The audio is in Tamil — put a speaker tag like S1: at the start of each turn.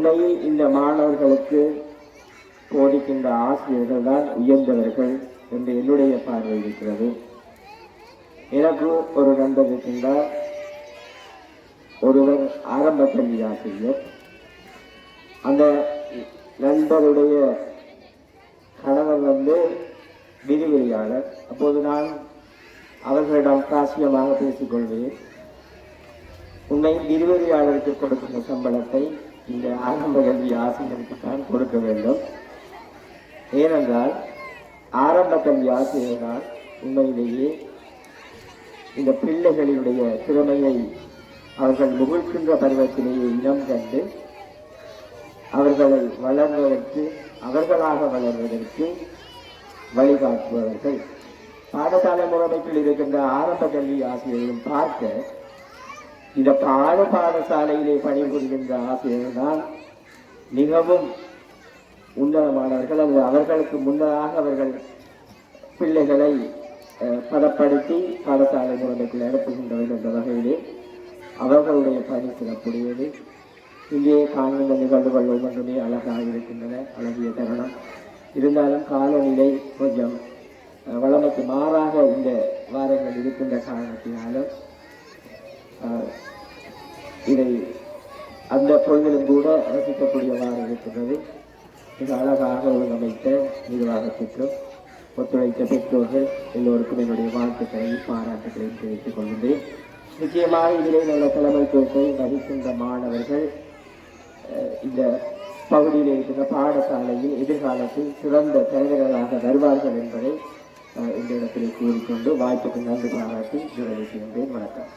S1: உண்மையில் இந்த மாணவர்களுக்கு போதிக்கின்ற ஆசிரியர்கள் தான் உயர்ந்தவர்கள் என்று என்னுடைய பார்வை இருக்கிறது. எனக்கு ஒரு நண்பர் இருக்கின்றார். ஒருவர் ஆரம்ப கல்வி ஆசிரியர். அந்த நண்பருடைய கணவர் வந்து விதிவெளியாளர் அப்போது நான் அவர்களிடம் காசியமாக பேசிக்கொள்வேன். உன்னை விரிவுரையாளருக்கு கொடுக்கின்ற சம்பளத்தை இந்த ஆரம்ப கல்வி ஆசிரியருக்குத்தான் கொடுக்க வேண்டும். ஏனென்றால் ஆரம்ப கல்வி ஆசிரியர்கள் உண்மையிலேயே இந்த பிள்ளைகளினுடைய திறமையை அவர்கள் முகிழ்கின்ற பருவத்திலேயே இனம் கண்டு அவர்களை வளர்வதற்கு அவர்களாக வளர்வதற்கு வழிகாட்டுபவர்கள். பாடசாலை முறைமைக்குள் இருக்கின்ற ஆரம்ப கல்வி ஆசிரியரையும் பார்க்க இந்த பாட பாடசாலையிலே பணிபுரிகின்ற ஆசிரியர்கள் மிகவும் உன்னதமானவர்கள். அல்லது அவர்களுக்கு முன்னதாக அவர்கள் பிள்ளைகளை பதப்படுத்தி பாடசாலை முறைக்குள் அனுப்புகின்றவர்கள் என்ற வகையிலே அவர்களுடைய பணி சிறப்புடையது. இங்கே காண்கின்ற நிகழ்வுகள் ஒவ்வொன்றுமே அழகாக இருக்கின்றன அழகிய தருணம். இருந்தாலும் காலநிலை கொஞ்சம் வளமைக்கு மாறாக இந்த வாரங்கள் இருக்கின்ற காரணத்தினாலும் இதை அந்த பொழுதிலும் கூட ரசிக்கக்கூடியவாறு இருக்கின்றது மிக அழகாக ஒழுங்கமைத்த நிர்வாகத்திற்கும் ஒத்துழைத்த பெற்றோர்கள் எல்லோருக்கும் என்னுடைய வாழ்த்துக்களையும் பாராட்டுகளையும் தெரிவித்துக் கொள்கின்றேன். நிச்சயமாக இதிலே நல்ல தலைமைத்துவத்தை வகிக்கின்ற மாணவர்கள் இந்த பகுதியில் இருக்கின்ற பாடசாலையில் எதிர்காலத்தில் சிறந்த தலைவர்களாக வருவார்கள் என்பதை இந்த இடத்திலே கூறிக்கொண்டு வாய்ப்புக்கு நன்றி பாராட்டி நிறைவு வணக்கம்.